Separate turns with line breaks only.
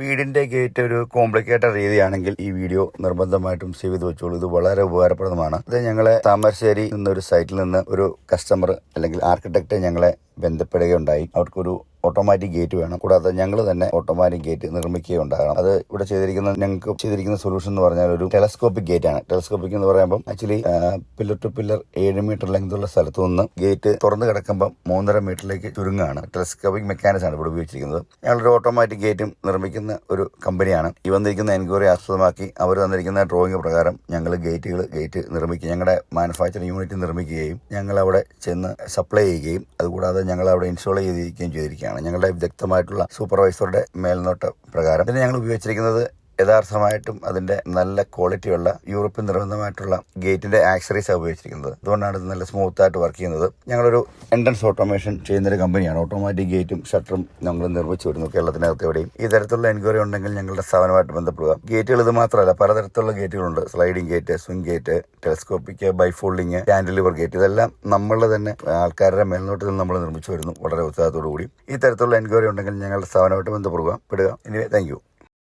വീടിന്റെ ഗേറ്റ് ഒരു കോംപ്ലിക്കേറ്റഡ് രീതിയാണെങ്കിൽ ഈ വീഡിയോ നിർബന്ധമായിട്ടും സേവ് ചെയ്ത് വെച്ചോളൂ. ഇത് വളരെ ഉപകാരപ്രദമാണ്. ഇത് ഞങ്ങളെ താമരശ്ശേരി എന്നൊരു സൈറ്റിൽ നിന്ന് ഒരു കസ്റ്റമർ അല്ലെങ്കിൽ ആർക്കിടെക്റ്റ് ഞങ്ങളെ ബന്ധപ്പെടുകയുണ്ടായി. അവർക്കൊരു ഓട്ടോമാറ്റിക് ഗേറ്റ് വേണം. കൂടാതെ ഞങ്ങൾ തന്നെ ഓട്ടോമാറ്റിക് ഗേറ്റ് നിർമ്മിക്കുകയുണ്ടാകണം. അത് ഇവിടെ ചെയ്തിരിക്കുന്ന ഞങ്ങൾക്ക് ചെയ്തിരിക്കുന്ന സൊല്യൂഷൻ എന്ന് പറഞ്ഞാൽ ഒരു ടെലസ്കോപ്പിക് ഗേറ്റ് ആണ്. ടെലസ്കോപ്പിക് എന്ന് പറയുമ്പോൾ ആക്ച്വലി പില്ലർ ടു പില്ലർ ഏഴ് മീറ്റർ ലെങ്ത് ഉള്ള സ്ഥലത്തു നിന്ന് ഗേറ്റ് തുറന്നു കിടക്കുമ്പോൾ മൂന്നര മീറ്ററിലേക്ക് ചുരുങ്ങാണ് ടെലസ്കോപ്പിക് മെക്കാനിക്സ് ആണ് ഇവിടെ ഉപയോഗിച്ചിരിക്കുന്നത്. ഞങ്ങളൊരു ഓട്ടോമാറ്റിക് ഗേറ്റും നിർമ്മിക്കുന്ന ഒരു കമ്പനിയാണ്. ഈ വന്നിരിക്കുന്ന എൻക്വയറി ആസ്പദമാക്കി അവർ തന്നിരിക്കുന്ന ഡ്രോയിങ് പ്രകാരം ഞങ്ങൾ ഗേറ്റുകൾ ഗേറ്റ് നിർമ്മിക്കുക ഞങ്ങളുടെ മാനുഫാക്ചറിംഗ് യൂണിറ്റ് നിർമ്മിക്കുകയും ഞങ്ങൾ അവിടെ ചെന്ന് സപ്ലൈ ചെയ്യുകയും അതുകൂടാതെ ഞങ്ങൾ അവിടെ ഇൻസ്റ്റാൾ ചെയ്തിരിക്കുകയും ചെയ്തിരിക്കുകയാണ്. ഞങ്ങളുടെ വ്യക്തമായിട്ടുള്ള സൂപ്പർവൈസറുടെ മേൽനോട്ട പ്രകാരം. പിന്നെ ഞങ്ങൾ ഉപയോഗിച്ചിരിക്കുന്നത് യഥാർത്ഥമായിട്ടും അതിന്റെ നല്ല ക്വാളിറ്റിയുള്ള യൂറോപ്യൻ നിർബന്ധമായിട്ടുള്ള ഗേറ്റിന്റെ ആക്സറീസ് ഉപയോഗിച്ചിരിക്കുന്നത്. അതുകൊണ്ടാണ് ഇത് നല്ല സ്മൂത്ത് ആയിട്ട് വർക്ക് ചെയ്യുന്നത്. ഞങ്ങളൊരു എൻട്രൻസ് ഓട്ടോമേഷൻ ചെയ്യുന്ന ഒരു കമ്പനിയാണ്. ഓട്ടോമാറ്റിക് ഗേറ്റും ഷട്ടറും ഞങ്ങൾ നിർമ്മിച്ചു വരുന്നു കേരളത്തിനകത്ത് എവിടെയും. ഈ തരത്തിലുള്ള എൻക്വയറി ഉണ്ടെങ്കിൽ ഞങ്ങളുടെ സ്ഥാപനമായിട്ട് ബന്ധപ്പെടുക. ഗേറ്റുകൾ ഇത് മാത്രമല്ല പലതരത്തിലുള്ള ഗേറ്റുകളുണ്ട്. Sliding gate swing gate telescopic bifolding cantilever gate. ഇതെല്ലാം നമ്മൾ തന്നെ ആൾക്കാരുടെ മേൽനോട്ടത്തിൽ നമ്മൾ നിർമ്മിച്ചു വരുന്നു വളരെ ഉത്സാഹത്തോടു കൂടി ഈ തരത്തിലുള്ള എൻക്വയറി ഉണ്ടെങ്കിൽ ഞങ്ങളുടെ സ്ഥാപനമായിട്ട് ബന്ധപ്പെടുക. പെടുക എനിവേ താങ്ക്